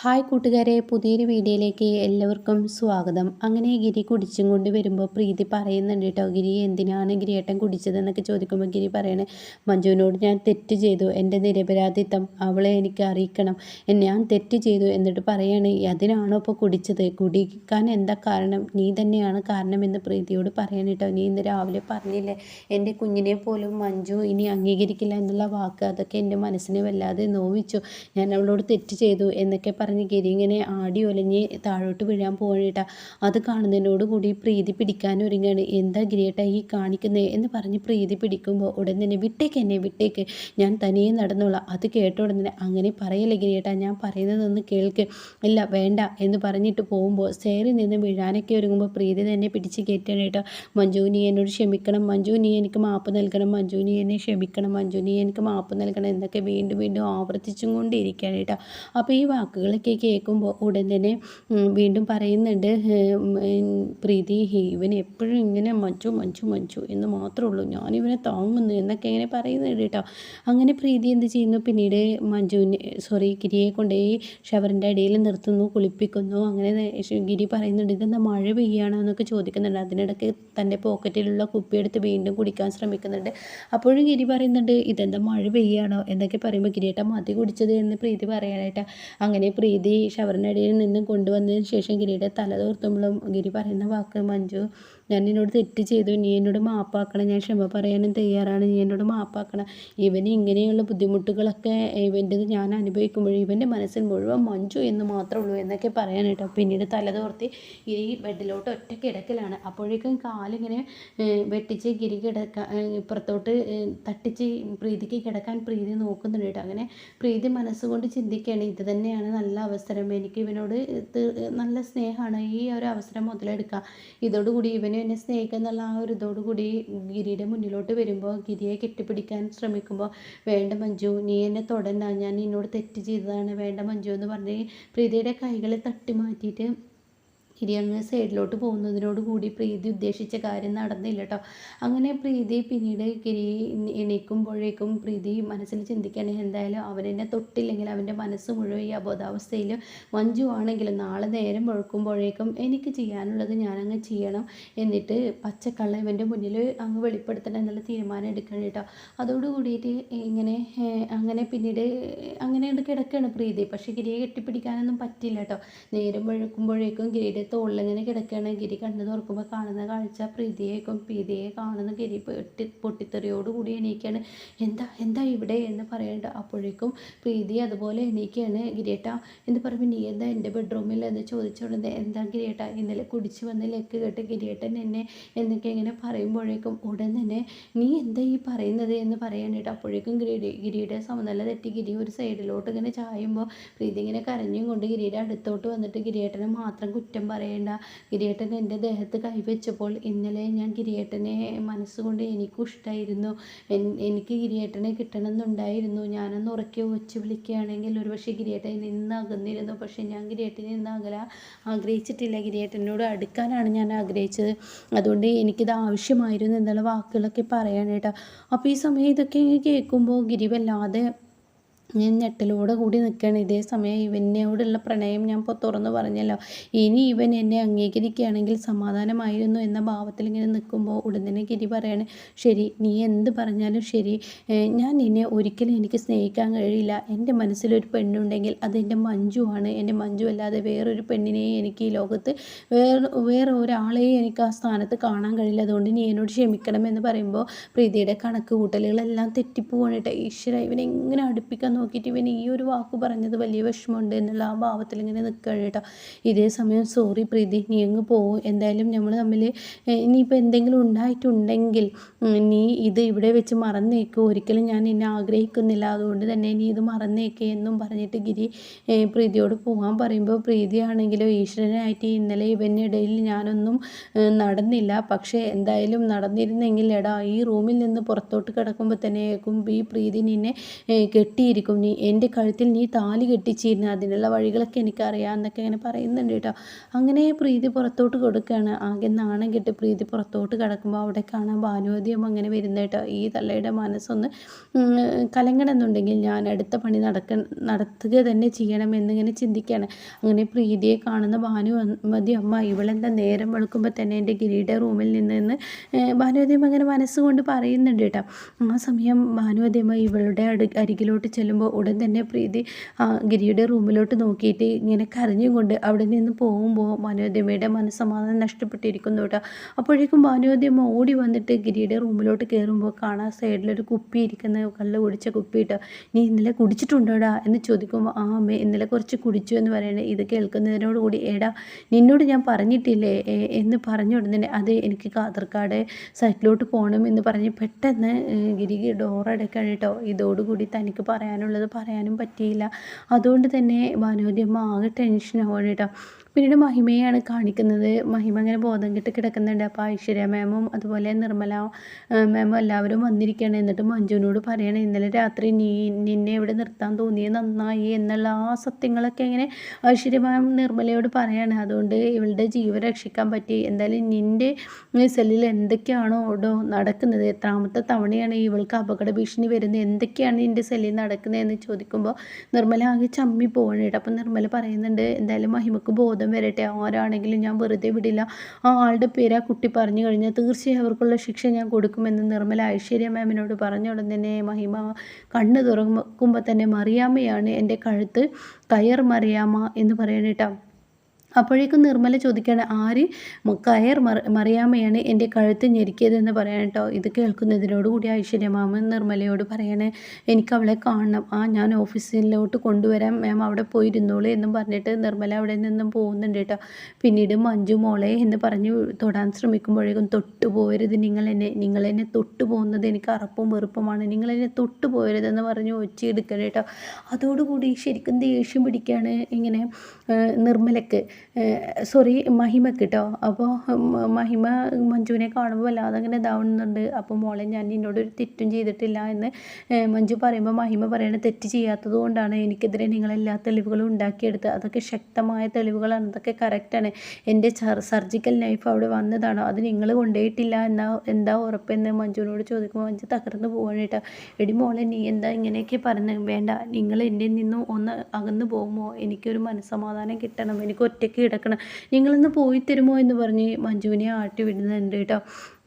Hi കൂട്ടുകാരെ പുതിയൊരു വീഡിയോയിലേക്ക് എല്ലാവർക്കും സ്വാഗതം. അങ്ങനെ ഗിരി കുടിച്ചും കൊണ്ട് വരുമ്പോൾ പ്രീതി പറയുന്നുണ്ട് കേട്ടോ ഗിരി എന്തിനാണ് ഗിരിയേട്ടൻ കുടിച്ചതെന്നൊക്കെ ചോദിക്കുമ്പോൾ ഗിരി പറയണേ മഞ്ജുവിനോട് ഞാൻ തെറ്റ് ചെയ്തു എന്റെ നിരപരാധിത്വം അവളെ എനിക്ക് അറിയിക്കണം ഞാൻ തെറ്റ് ചെയ്തു എന്നിട്ട് പറയാണ് അതിനാണോ ഇപ്പോൾ കുടിച്ചത്? കുടിക്കാൻ എന്താ കാരണം? നീ തന്നെയാണ് കാരണമെന്ന് പ്രീതിയോട് പറയണം കേട്ടോ നീ ഇന്ന് രാവിലെ പറഞ്ഞില്ലേ എന്റെ കുഞ്ഞിനെ പോലും മഞ്ജു ഇനി അംഗീകരിക്കില്ല എന്നുള്ള വാക്ക് അതൊക്കെ എന്റെ മനസ്സിനെ വല്ലാതെ നോവിച്ചു. ഞാൻ അവളോട് തെറ്റ് ചെയ്തു എന്നൊക്കെ പറഞ്ഞ് ഗിരി ഇങ്ങനെ ആടി ഒലഞ്ഞ് താഴോട്ട് വീഴാൻ പോകണേട്ടാ അത് കാണുന്നതിനോട് കൂടി പ്രീതി പിടിക്കാൻ ഒരുങ്ങാണ്. എന്താ ഗിരിയേട്ടാ ഈ കാണിക്കുന്നേ എന്ന് പറഞ്ഞ് പ്രീതി പിടിക്കുമ്പോൾ ഉടൻ തന്നെ വിട്ടേക്ക് എന്നെ വിട്ടേക്ക്. ഞാൻ തനിയെ നടന്നോളാം. അത് കേട്ട ഉടൻ തന്നെ അങ്ങനെ പറയല്ലേ ഗിരിയേട്ടാ ഞാൻ പറയുന്നതൊന്ന് കേൾക്ക്. ഇല്ല വേണ്ട എന്ന് പറഞ്ഞിട്ട് പോകുമ്പോൾ സേറി നിന്ന് വീഴാനൊക്കെ ഒരുങ്ങുമ്പോൾ പ്രീതി തന്നെ പിടിച്ച് കയറ്റാണ് കേട്ടോ. മഞ്ജു നീ എന്നോട് ക്ഷമിക്കണം. മഞ്ജു നീ എനിക്ക് മാപ്പ് നൽകണം. മഞ്ജു നീ എന്നെ ക്ഷമിക്കണം. മഞ്ജു നീ എനിക്ക് മാപ്പ് നൽകണം എന്നൊക്കെ വീണ്ടും വീണ്ടും ആവർത്തിച്ചും കൊണ്ടിരിക്കുകയാണ് കേട്ടോ. അപ്പോൾ ഈ വാക്കുകൾ ഒക്കെ കേൾക്കുമ്പോൾ ഉടൻ തന്നെ വീണ്ടും പറയുന്നുണ്ട് പ്രീതി ഇവൻ എപ്പോഴും ഇങ്ങനെ മഞ്ചു മഞ്ചു മഞ്ചു എന്ന് മാത്രമേ ഉള്ളൂ. ഞാനിവനെ താങ്ങുന്നു എന്നൊക്കെ ഇങ്ങനെ പറയുന്നുണ്ട് കേട്ടോ. അങ്ങനെ പ്രീതി എന്ത് ചെയ്യുന്നു? പിന്നീട് മഞ്ജുവിനെ സോറി ഗിരിയെ കൊണ്ടുപോയി ഷവറിന്റെ അടിയിൽ നിർത്തുന്നു കുളിപ്പിക്കുന്നു. അങ്ങനെ ഗിരി പറയുന്നുണ്ട് ഇതെന്താ മഴ പെയ്യാണോ എന്നൊക്കെ ചോദിക്കുന്നുണ്ട്. അതിനിടയ്ക്ക് തന്റെ പോക്കറ്റിലുള്ള കുപ്പിയെടുത്ത് വീണ്ടും കുടിക്കാൻ ശ്രമിക്കുന്നുണ്ട്. അപ്പോഴും ഗിരി പറയുന്നുണ്ട് ഇതെന്താ മഴ പെയ്യാണോ എന്നൊക്കെ പറയുമ്പോൾ ഗിരിയേട്ട മതി കുടിച്ചത് എന്ന് പ്രീതി പറയാനായിട്ട്. അങ്ങനെ ഷവറിനടിയിൽ നിന്നും കൊണ്ടുവന്നതിന് ശേഷം ഗിരിയുടെ തല തോർത്തുമ്പോഴും ഗിരി പറയുന്ന വാക്ക് മഞ്ജു ഞാൻ എന്നോട് തെറ്റ് ചെയ്തു. നീ എന്നോട് മാപ്പാക്കണം. ഞാൻ ക്ഷമ പറയാനും തയ്യാറാണ്. നീ എന്നോട് മാപ്പാക്കണം. ഇവന് ഇങ്ങനെയുള്ള ബുദ്ധിമുട്ടുകളൊക്കെ ഇവന്റെത് ഞാൻ അനുഭവിക്കുമ്പോൾ ഇവന്റെ മനസ്സിൽ മുഴുവൻ മഞ്ജു എന്ന് മാത്രമേ ഉള്ളൂ എന്നൊക്കെ പറയാനായിട്ടോ പിന്നീട് തലതോർത്തി ഈ ബെഡിലോട്ട് ഒറ്റ കിടക്കലാണ്. അപ്പോഴേക്കും കാലിങ്ങനെ വെട്ടിച്ച് ഗിരി കിടക്കാൻ ഇപ്പുറത്തോട്ട് തട്ടിച്ച് പ്രീതിക്ക് കിടക്കാൻ പ്രീതി നോക്കുന്നുണ്ട് കേട്ടോ. അങ്ങനെ പ്രീതി മനസ്സുകൊണ്ട് ചിന്തിക്കുകയാണ്. ഇത് തന്നെയാണ് നല്ല അവസരം. എനിക്ക് ഇവനോട് നല്ല സ്നേഹമാണ്. ഈ ഒരു അവസരം മുതലെടുക്കുക. ഇതോടുകൂടി ഇവന് എന്നെ സ്നേഹിക്കുക എന്നുള്ള ആ ഒരു ഇതോടുകൂടി ഗിരിയുടെ മുന്നിലോട്ട് വരുമ്പോൾ ഗിരിയെ കെട്ടിപ്പിടിക്കാൻ ശ്രമിക്കുമ്പോൾ വേണ്ട മഞ്ജു നീ എന്നെ തൊടണ്ട. ഞാൻ നിന്നോട് തെറ്റ് ചെയ്തതാണ്. വേണ്ട മഞ്ജു എന്ന് പറഞ്ഞ് പ്രീതിയുടെ കൈകളെ തട്ടി മാറ്റിയിട്ട് അങ്ങ് സൈഡിലോട്ട് പോകുന്നതിനോട് കൂടി പ്രീതി ഉദ്ദേശിച്ച കാര്യം നടന്നില്ല കേട്ടോ അങ്ങനെ പ്രീതി പിന്നീട് ഗിരി എണീക്കുമ്പോഴേക്കും പ്രീതി മനസ്സിൽ ചിന്തിക്കുകയാണെങ്കിൽ എന്തായാലും അവനെന്നെ തൊട്ടില്ലെങ്കിൽ അവന്റെ മനസ്സ് മുഴുവൻ ഈ അബോധാവസ്ഥയിൽ മഞ്ജു ആണെങ്കിലും നാളെ നേരം മുഴക്കുമ്പോഴേക്കും എനിക്ക് ചെയ്യാനുള്ളത് ഞാനങ്ങ് ചെയ്യണം എന്നിട്ട് പച്ചക്കള്ള ഇവന്റെ മുന്നിൽ അങ്ങ് വെളിപ്പെടുത്തണം എന്നുള്ള തീരുമാനം എടുക്കണം കേട്ടോ അതോട് കൂടിയിട്ട് ഇങ്ങനെ അങ്ങനെ പിന്നീട് അങ്ങനെ കിടക്കുകയാണ് പ്രീതി. പക്ഷേ ഗിരിയെ കെട്ടിപ്പിടിക്കാനൊന്നും പറ്റില്ല കേട്ടോ നേരം മുഴക്കുമ്പോഴേക്കും ഗിരിയുടെ തോളിലിങ്ങനെ കിടക്കുകയാണ്. ഗിരി കണ്ണു തുറക്കുമ്പോൾ കാണുന്ന കാഴ്ച പ്രീതിയേക്കും. പ്രീതിയെ കാണുന്ന ഗിരി പൊട്ടി പൊട്ടിത്തെറിയോട് കൂടി എണീക്കുകയാണ് എന്താ എന്താ ഇവിടെ? എന്ന് പറയേണ്ട. അപ്പോഴേക്കും പ്രീതി അതുപോലെ എണീക്കുകയാണ് ഗിരിയേട്ട എന്ന് പറയുമ്പോൾ നീ എന്താ എന്റെ ബെഡ്റൂമിൽ? എന്ന് ചോദിച്ചോണ്ട് എന്താ ഗിരിയേട്ട ഇന്നലെ കുടിച്ചു വന്ന് ലെക്ക് കേട്ട് ഗിരിയേട്ടൻ എന്നെ എന്നൊക്കെ ഇങ്ങനെ പറയുമ്പോഴേക്കും ഉടൻ തന്നെ നീ എന്താ ഈ പറയുന്നത്? എന്ന് പറയാനായിട്ട് അപ്പോഴേക്കും ഗിരി ഗിരിയുടെ സമനില തെറ്റി ഗിരി ഒരു സൈഡിലോട്ട് ഇങ്ങനെ ചായുമ്പോൾ പ്രീതി ഇങ്ങനെ കരഞ്ഞും കൊണ്ട് ഗിരിയുടെ അടുത്തോട്ട് വന്നിട്ട് ഗിരിയേട്ടനെ മാത്രം കുറ്റം പറയേണ്ട. ഗിരിയേട്ടൻ എന്റെ ദേഹത്ത് കൈവച്ചപ്പോൾ ഇന്നലെ ഞാൻ ഗിരിയേട്ടനെ മനസ്സുകൊണ്ട് എനിക്കും ഇഷ്ടമായിരുന്നു എനിക്ക് ഗിരിയേട്ടനെ കിട്ടണമെന്നുണ്ടായിരുന്നു. ഞാനൊന്ന് ഉറക്കി വെച്ച് വിളിക്കുകയാണെങ്കിൽ ഒരുപക്ഷെ ഗിരിയേട്ടൻ നിന്ന് അകന്നിരുന്നു. പക്ഷേ ഞാൻ ഗിരിയേട്ടനെ നിന്ന് അകല ആഗ്രഹിച്ചിട്ടില്ല. ഗിരിയേട്ടനോട് അടുക്കാനാണ് ഞാൻ ആഗ്രഹിച്ചത്. അതുകൊണ്ട് എനിക്കിത് ആവശ്യമായിരുന്നു എന്നുള്ള വാക്കുകളൊക്കെ പറയാനായിട്ടാണ് അപ്പോൾ ഈ സമയം ഇതൊക്കെ കേൾക്കുമ്പോൾ ഗിരി വല്ലാതെ ഞാൻ ഞെട്ടലോടെ കൂടി നിൽക്കുകയാണ്. ഇതേ സമയം ഇവനോടുള്ള പ്രണയം ഞാൻ ഇപ്പോൾ തുറന്നു പറഞ്ഞല്ലോ. ഇനി ഇവൻ എന്നെ അംഗീകരിക്കുകയാണെങ്കിൽ സമാധാനമായിരുന്നു എന്ന ഭാവത്തിൽ ഇങ്ങനെ നിൽക്കുമ്പോൾ ഉടൻ തന്നെ ഗിരി പറയാണ് ശരി നീ എന്ത് പറഞ്ഞാലും ശരി. ഞാൻ നിന്നെ ഒരിക്കലും എനിക്ക് സ്നേഹിക്കാൻ കഴിയില്ല. എന്റെ മനസ്സിലൊരു പെണ്ണുണ്ടെങ്കിൽ അത് എന്റെ മഞ്ജുവാണ് എന്റെ മഞ്ജു അല്ലാതെ വേറൊരു പെണ്ണിനെയും എനിക്ക് ഈ ലോകത്ത് വേറെ വേറെ ഒരാളെയും എനിക്ക് ആ സ്ഥാനത്ത് കാണാൻ കഴിയില്ല. അതുകൊണ്ട് നീ എന്നോട് ക്ഷമിക്കണം എന്ന് പറയുമ്പോൾ പ്രീതിയുടെ കണക്ക് കൂട്ടലുകളെല്ലാം തെറ്റിപ്പോവാണ് ഈശ്വര ഇവനെങ്ങനെ അടുപ്പിക്കാൻ നോക്കിയിട്ട് ഇവൻ ഈ ഒരു വാക്ക് പറഞ്ഞത് വലിയ വിഷമമുണ്ട് എന്നുള്ള ആ ഭാവത്തിൽ ഇങ്ങനെ നിൽക്കുകയാണ് കേട്ടോ. ഇതേ സമയം സോറി പ്രീതി നീ അങ്ങ് പോവും എന്തായാലും നമ്മൾ തമ്മിൽ ഇനിയിപ്പോൾ എന്തെങ്കിലും ഉണ്ടായിട്ടുണ്ടെങ്കിൽ നീ ഇത് ഇവിടെ വെച്ച് മറന്നേക്ക്. ഒരിക്കലും ഞാൻ എന്നെ ആഗ്രഹിക്കുന്നില്ല. അതുകൊണ്ട് തന്നെ നീ ഇത് മറന്നേക്ക് എന്നും പറഞ്ഞിട്ട് ഗിരി പ്രീതിയോട് പോകാൻ പറയുമ്പോൾ പ്രീതിയാണെങ്കിലോ ഈശ്വരനായിട്ട് ഇന്നലെ ഇവന്റെ ഇടയിൽ ഞാനൊന്നും നടന്നില്ല. പക്ഷേ എന്തായാലും നടന്നിരുന്നെങ്കിൽ എടാ ഈ റൂമിൽ നിന്ന് പുറത്തോട്ട് കിടക്കുമ്പോൾ തന്നെ ഈ പ്രീതി നിന്നെ കെട്ടിയിരിക്കും. എന്തിനായിരിക്കും നീ എന്റെ കഴുത്തിൽ നീ താലി കെട്ടിച്ചിരുന്ന അതിനുള്ള വഴികളൊക്കെ എനിക്കറിയാം എന്നൊക്കെ ഇങ്ങനെ പറയുന്നുണ്ട് കേട്ടോ. അങ്ങനെ പ്രീതി പുറത്തോട്ട് കൊടുക്കുകയാണ്. ആകെ നാണം കെട്ട് പ്രീതി പുറത്തോട്ട് കിടക്കുമ്പോൾ അവിടെ കാണാൻ ഭാനുവതിയും അങ്ങനെ വരുന്നത് കേട്ടോ. ഈ തള്ളയുടെ മനസ്സൊന്ന് കലങ്ങണമെന്നുണ്ടെങ്കിൽ ഞാൻ അടുത്ത പണി നടക്ക നടത്തുക തന്നെ ചെയ്യണം എന്നിങ്ങനെ ചിന്തിക്കുകയാണ്. അങ്ങനെ പ്രീതിയെ കാണുന്ന ഭാനുമതി അമ്മ ഇവളെന്താ നേരം വെളുക്കുമ്പോൾ തന്നെ എന്റെ ഗിരിയുടെ റൂമിൽ നിന്ന് നിന്ന് ഭാനുവതി അങ്ങനെ മനസ്സുകൊണ്ട് പറയുന്നുണ്ട് കേട്ടോ. ആ സമയം ഭാനുവതിയമ്മ ഇവളുടെ അരികിലോട്ട് ചെല്ലുമ്പോൾ ഉടൻ തന്നെ പ്രീതി ഗിരിയുടെ റൂമിലോട്ട് നോക്കിയിട്ട് ഇങ്ങനെ കരഞ്ഞും കൊണ്ട് അവിടെ നിന്ന് പോകുമ്പോൾ മനോദ്യമയുടെ മനസ്സമാധാനം നഷ്ടപ്പെട്ടിരിക്കുന്നു കേട്ടോ. അപ്പോഴേക്കും മനോദ്യമ ഓടി വന്നിട്ട് ഗിരിയുടെ റൂമിലോട്ട് കയറുമ്പോൾ കാണാൻ സൈഡിലൊരു കുപ്പി ഇരിക്കുന്ന കല്ല് കുടിച്ച കുപ്പി കേട്ടോ നീ ഇന്നലെ കുടിച്ചിട്ടുണ്ടോടാ? എന്ന് ചോദിക്കുമ്പോൾ ആ അമ്മ ഇന്നലെ കുറച്ച് കുടിച്ചു എന്ന് പറയുന്നത് ഇത് കേൾക്കുന്നതിനോടുകൂടി എടാ നിന്നോട് ഞാൻ പറഞ്ഞിട്ടില്ലേ എന്ന് പറഞ്ഞു ഉടനെ അതെ എനിക്ക് കാതർക്കാട് സൈറ്റിലോട്ട് പോകണം എന്ന് പറഞ്ഞ് പെട്ടെന്ന് ഗിരി ഡോറടക്കാണ് കേട്ടോ. ഇതോടുകൂടി തനിക്ക് പറയാനുള്ളത് പറയാനും പറ്റിയില്ല. അതുകൊണ്ട് തന്നെ ഭാനുവതി ആകെ ടെൻഷനാവുകയാണ് കേട്ടോ. പിന്നീട് മഹിമയാണ് കാണിക്കുന്നത്. മഹിമ അങ്ങനെ ബോധം കെട്ട് കിടക്കുന്നുണ്ട്. അപ്പോൾ ഐശ്വര്യ മാമും അതുപോലെ നിർമ്മല മാമും എല്ലാവരും വന്നിരിക്കുകയാണ്. എന്നിട്ട് മഞ്ജുവിനോട് പറയണേ ഇന്നലെ രാത്രി നീ നിന്നെ ഇവിടെ നിർത്താൻ തോന്നിയത് നന്നായി എന്നുള്ള ആ സത്യങ്ങളൊക്കെ ഇങ്ങനെ ഐശ്വര്യ മാം നിർമ്മലയോട് പറയാണ്. അതുകൊണ്ട് ഇവളുടെ ജീവൻ രക്ഷിക്കാൻ പറ്റി. എന്തായാലും നിന്റെ സെല്ലിൽ എന്തൊക്കെയാണോ ഓടോ നടക്കുന്നത് എത്രാമത്തെ തവണയാണ് ഇവൾക്ക് അപകട ഭീഷണി വരുന്നത് എന്തൊക്കെയാണ് നിന്റെ സെല്ലിൽ നടക്കുന്നത് എന്ന് ചോദിക്കുമ്പോൾ നിർമ്മല ആകെ ചമ്മി പോവാണ് കേട്ടോ. അപ്പം നിർമ്മല പറയുന്നുണ്ട് എന്തായാലും മഹിമക്ക് ബോധം വരട്ടെ? ആരാണെങ്കിലും ഞാൻ വെറുതെ വിടില്ല. ആ ആളുടെ പേര് ആ കുട്ടി പറഞ്ഞു കഴിഞ്ഞാൽ തീർച്ചയായും അവർക്കുള്ള ശിക്ഷ ഞാൻ കൊടുക്കുമെന്ന് നിർമ്മല ഐശ്വര്യ മാമിനോട് പറഞ്ഞ ഉടൻ തന്നെ മഹിമ കണ്ണ് തുറക്കുമ്പോൾ തന്നെ മറിയാമ്മയാണ് എന്റെ കഴുത്ത് കയർ മറിയാമ്മ എന്ന് പറയണേട്ടാ അപ്പോഴേക്കും നിർമ്മല ചോദിക്കുകയാണ് ആര്? കയർ മറ മറിയാമ്മയാണ് എന്റെ കഴുത്ത് ഞെരുക്കിയതെന്ന് പറയാൻ കേട്ടോ ഇത് കേൾക്കുന്നതിനോടുകൂടി ഐശ്വര്യ മാമൻ നിർമ്മലയോട് പറയണേ എനിക്ക് അവളെ കാണണം. ആ ഞാൻ ഓഫീസിലോട്ട് കൊണ്ടുവരാം. മാം അവിടെ പോയിരുന്നോളൂ എന്നും പറഞ്ഞിട്ട് നിർമ്മല അവിടെ നിന്നും പോകുന്നുണ്ട് കേട്ടോ പിന്നീട് മഞ്ജു മോളെ എന്ന് പറഞ്ഞ് തൊടാൻ ശ്രമിക്കുമ്പോഴേക്കും തൊട്ടു പോകരുത് നിങ്ങൾ എന്നെ നിങ്ങൾ എന്നെ തൊട്ടു പോകുന്നത് എനിക്ക് അറപ്പും വെറുപ്പുമാണ്. നിങ്ങൾ എന്നെ തൊട്ടു പോകരുതെന്ന് പറഞ്ഞ് ഒച്ചയെടുക്കണം കേട്ടോ അതോടുകൂടി ശരിക്കും ദേഷ്യം പിടിക്കുകയാണ് ഇങ്ങനെ നിർമ്മലക്ക്. സോറി മഹിമക്ക് കേട്ടോ അപ്പോൾ മഹിമ മഞ്ജുവിനെ കാണുമ്പോൾ വല്ലാതെ അങ്ങനെ ഇതാവുന്നുണ്ട്. അപ്പോൾ മോളെ ഞാൻ നിന്നോട് ഒരു തെറ്റും ചെയ്തിട്ടില്ല എന്ന് മഞ്ജു പറയുമ്പോൾ മഹിമ പറയണ തെറ്റ് ചെയ്യാത്തത് കൊണ്ടാണ് എനിക്കെതിരെ നിങ്ങളെല്ലാ തെളിവുകളും ഉണ്ടാക്കിയെടുത്ത് അതൊക്കെ ശക്തമായ തെളിവുകളാണ്. അതൊക്കെ കറക്റ്റാണ് എന്റെ സർജിക്കൽ നൈഫ് അവിടെ വന്നതാണോ. അത് നിങ്ങൾ കൊണ്ടുപോയിട്ടില്ല എന്നാ എന്താ ഉറപ്പെന്ന് മഞ്ജുവിനോട് ചോദിക്കുമ്പോൾ മഞ്ജു തകർന്നു പോവാണ് എടി മോളെ നീ എന്താ ഇങ്ങനെയൊക്കെ പറഞ്ഞു വേണ്ട നിങ്ങൾ എന്റെ നിന്നും ഒന്ന് അകന്നു പോകുമോ? എനിക്കൊരു മനസ്സമാധാനം കിട്ടണം. എനിക്ക് ഒറ്റയ്ക്ക് കിടക്കണം. നിങ്ങളൊന്ന് പോയി തരുമോ എന്ന് പറഞ്ഞ് മഞ്ജുവിനെ ആട്ടി വിടുന്നുണ്ട് കേട്ടോ.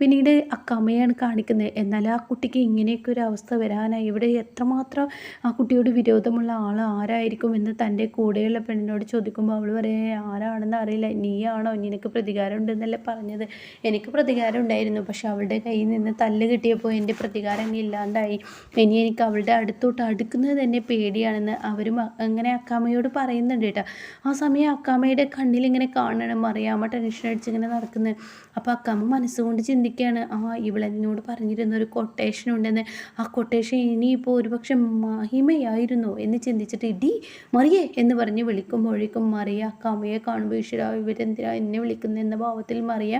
പിന്നീട് അക്കമ്മയാണ് കാണിക്കുന്നത്. എന്നാൽ ആ കുട്ടിക്ക് ഇങ്ങനെയൊക്കെ ഒരു അവസ്ഥ വരാനായി. ഇവിടെ എത്രമാത്രം ആ കുട്ടിയോട് വിരോധമുള്ള ആൾ ആരായിരിക്കും എന്ന് തന്റെ കൂടെയുള്ള പെണ്ണിനോട് ചോദിക്കുമ്പോൾ അവൾ പറയുക ആരാണെന്ന് അറിയില്ല. നീയാണോ? നിനക്ക് പ്രതികാരം ഉണ്ടെന്നല്ലേ പറഞ്ഞത്? എനിക്ക് പ്രതികാരം ഉണ്ടായിരുന്നു പക്ഷെ അവളുടെ കയ്യിൽ നിന്ന് തല്ല് കിട്ടിയപ്പോൾ എന്റെ പ്രതികാരം ഇല്ലാണ്ടായി. ഇനി എനിക്ക് അവളുടെ അടുത്തോട്ട് അടുക്കുന്നത് തന്നെ പേടിയാണെന്ന് അവരും അങ്ങനെ അക്കാമ്മയോട് പറയുന്നുണ്ട് കേട്ടോ. ആ സമയം അക്കാമ്മയുടെ കണ്ണിൽ ഇങ്ങനെ കാണണം. അറിയാമ ടെൻഷൻ അടിച്ച് ഇങ്ങനെ നടക്കുന്നത് അപ്പോൾ അക്കാമ്മ മനസ്സുകൊണ്ട് ചിന്തിക്കുകയാണ് ആ ഇവളെന്നോട് പറഞ്ഞിരുന്ന ഒരു കൊട്ടേഷൻ ഉണ്ടെന്ന്. ആ കൊട്ടേഷൻ ഇനിയിപ്പോൾ ഒരുപക്ഷെ മഹിമയായിരുന്നു എന്ന് ചിന്തിച്ചിട്ട് ഇടി മറിയേ എന്ന് പറഞ്ഞ് വിളിക്കുമ്പോഴേക്കും മറിയ അക്കാമയെ കാണുമ്പോൾ ഈശ്വര ഇവരെന്തിനാ എന്നെ വിളിക്കുന്നത് എന്ന ഭാവത്തിൽ മറിയ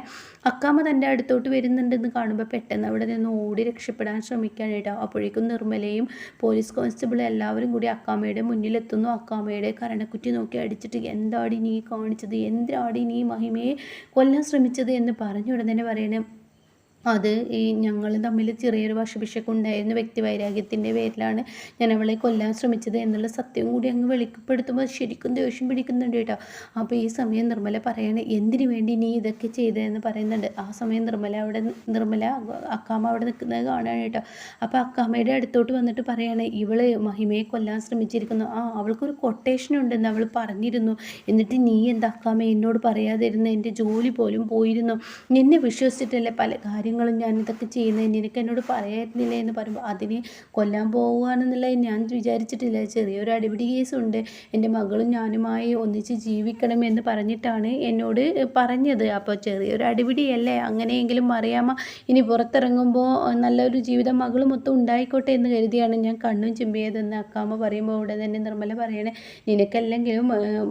അക്കാമ്മ തന്റെ അടുത്തോട്ട് വരുന്നുണ്ടെന്ന് കാണുമ്പോൾ പെട്ടെന്ന് അവിടെ നിന്ന് ഓടി രക്ഷപ്പെടാൻ ശ്രമിക്കാൻ കേട്ടോ അപ്പോഴേക്കും നിർമ്മലയും പോലീസ് കോൺസ്റ്റബിളും എല്ലാവരും കൂടി അക്കാമയുടെ മുന്നിലെത്തുന്നു. അക്കാമയുടെ കരണക്കുറ്റി നോക്കി അടിച്ചിട്ട് എന്താടി നീ കാണിച്ചത്? എന്തിനാടി നീ മഹിമയെ കൊല്ലാൻ ശ്രമിച്ചത്? എന്ന് പറഞ്ഞു ഉടനെ പറയണേ അത് ഈ ഞങ്ങൾ തമ്മിൽ ചെറിയൊരു വശപിശക്കുണ്ടായിരുന്ന വ്യക്തി വൈരാഗ്യത്തിന്റെ പേരിലാണ് ഞാൻ അവളെ കൊല്ലാൻ ശ്രമിച്ചത് എന്നുള്ള സത്യം കൂടി അങ്ങ് വെളിപ്പെടുത്തുമ്പോൾ ശരിക്കും ദേഷ്യം പിടിക്കുന്നുണ്ട് കേട്ടോ. അപ്പോൾ ഈ സമയം നിർമ്മല പറയണേ എന്തിനു വേണ്ടി നീ ഇതൊക്കെ ചെയ്തതെന്ന് പറയുന്നുണ്ട്. ആ സമയം നിർമ്മല അവിടെ നിർമ്മല അക്കാമ അവിടെ നിൽക്കുന്നത് കാണുകയാണ് കേട്ടോ. അപ്പോൾ അക്കാമയുടെ അടുത്തോട്ട് വന്നിട്ട് പറയാണ് ഇവൾ മഹിമയെ കൊല്ലാൻ ശ്രമിച്ചിരിക്കുന്നു. ആ അവൾക്കൊരു കൊട്ടേഷൻ ഉണ്ടെന്ന് അവൾ പറഞ്ഞിരുന്നു. എന്നിട്ട് നീ എന്താ അക്കാമ എന്നോട് പറയാതിരുന്ന? എന്റെ ജോലി പോലും പോയിരുന്നു. എന്നെ വിശ്വസിച്ചിട്ടല്ലേ പല കാര്യങ്ങളും ഞാൻ ഇതൊക്കെ ചെയ്യുന്നത് നിനക്ക് എന്നോട് പറയായിരുന്നില്ല എന്ന് പറയുമ്പോൾ അതിനെ കൊല്ലാൻ പോവുകയാണെന്നുള്ളത് ഞാൻ വിചാരിച്ചിട്ടില്ല. ചെറിയൊരു അടിപിടി കേസുണ്ട് എന്റെ മകളും ഞാനുമായി ഒന്നിച്ച് ജീവിക്കണം എന്ന് പറഞ്ഞിട്ടാണ് എന്നോട് പറഞ്ഞത്. അപ്പോൾ ചെറിയൊരു അടിപിടിയല്ലേ? അങ്ങനെയെങ്കിലും അറിയാമ ഇനി പുറത്തിറങ്ങുമ്പോൾ നല്ലൊരു ജീവിതം മകൾ മൊത്തം ഉണ്ടായിക്കോട്ടെ എന്ന് കരുതിയാണ് ഞാൻ കണ്ണും ചിമ്പിയതെന്ന് അക്കാമ്മ പറയുമ്പോൾ ഇവിടെ തന്നെ നിർമ്മല പറയണേ. നിനക്കല്ലെങ്കിലും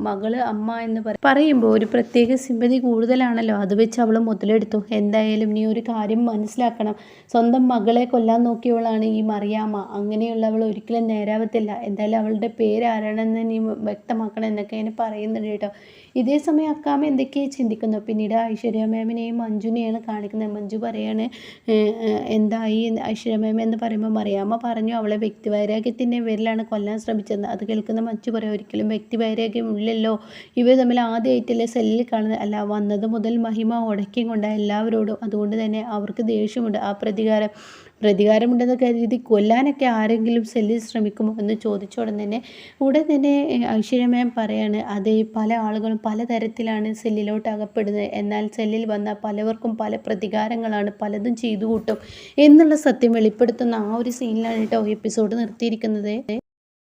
മകൾ അമ്മ എന്ന് പറ പറയുമ്പോൾ ഒരു പ്രത്യേക സിമ്പതി കൂടുതലാണല്ലോ. അത് വെച്ച് അവൾ മുതലെടുത്തു. എന്തായാലും നീ ഒരു കാര്യം കാര്യം മനസ്സിലാക്കണം. സ്വന്തം മകളെ കൊല്ലാൻ നോക്കിയവളാണ് ഈ മറിയാമ്മ. അങ്ങനെയുള്ളവൾ ഒരിക്കലും നേരാവത്തില്ല. എന്തായാലും അവളുടെ പേര് ആരാണെന്ന് നീ വ്യക്തമാക്കണം എന്നൊക്കെ അതിന് പറയുന്നുണ്ട് കേട്ടോ. ഇതേ സമയം അക്കാമ എന്തൊക്കെയാണ് ചിന്തിക്കുന്നു? പിന്നീട് ഐശ്വര്യ മാമിനെയും മഞ്ജുനെയാണ് കാണിക്കുന്നത്. മഞ്ജു പറയാണ് "ഏഹ്, ഏഹ്, എന്തായി? ഐശ്വര്യ മാം എന്ന് പറയുമ്പോൾ മറിയാമ്മ പറഞ്ഞു അവളെ വ്യക്തിവൈരാഗ്യത്തിന്റെ പേരിലാണ് കൊല്ലാൻ ശ്രമിച്ചത്. അത് കേൾക്കുന്ന മഞ്ജു പറയും ഒരിക്കലും വ്യക്തിവൈരാഗ്യം ഇല്ലല്ലോ. ഇവർ തമ്മിൽ ആദ്യമായിട്ടല്ലേ സെല്ലിൽ കാണുന്നത്. അല്ല വന്നത് മുതൽ മഹിമ ഉടക്കിയും കൊണ്ട് എല്ലാവരോടും. അതുകൊണ്ട് തന്നെ അവർക്ക് ദേഷ്യമുണ്ട്. ആ പ്രതികാരം പ്രതികാരമുണ്ടെന്ന് കരുതി കൊല്ലാനൊക്കെ ആരെങ്കിലും സെല്ലിൽ ശ്രമിക്കുമോ എന്ന് ചോദിച്ചോടൻ തന്നെ ഉടൻ തന്നെ ഏഹ്, ഐശ്വര്യ പറയാണ് അത് പല ആളുകളും പലതരത്തിലാണ് സെല്ലിലോട്ട് അകപ്പെടുന്നത്. എന്നാൽ സെല്ലിൽ വന്ന പലവർക്കും പല പ്രതികാരങ്ങളാണ് പലതും ചെയ്തു കൂട്ടും എന്നുള്ള സത്യം വെളിപ്പെടുത്തുന്ന ആ ഒരു സീനിലാണ് കേട്ടോ എപ്പിസോഡ് നിർത്തിയിരിക്കുന്നത്.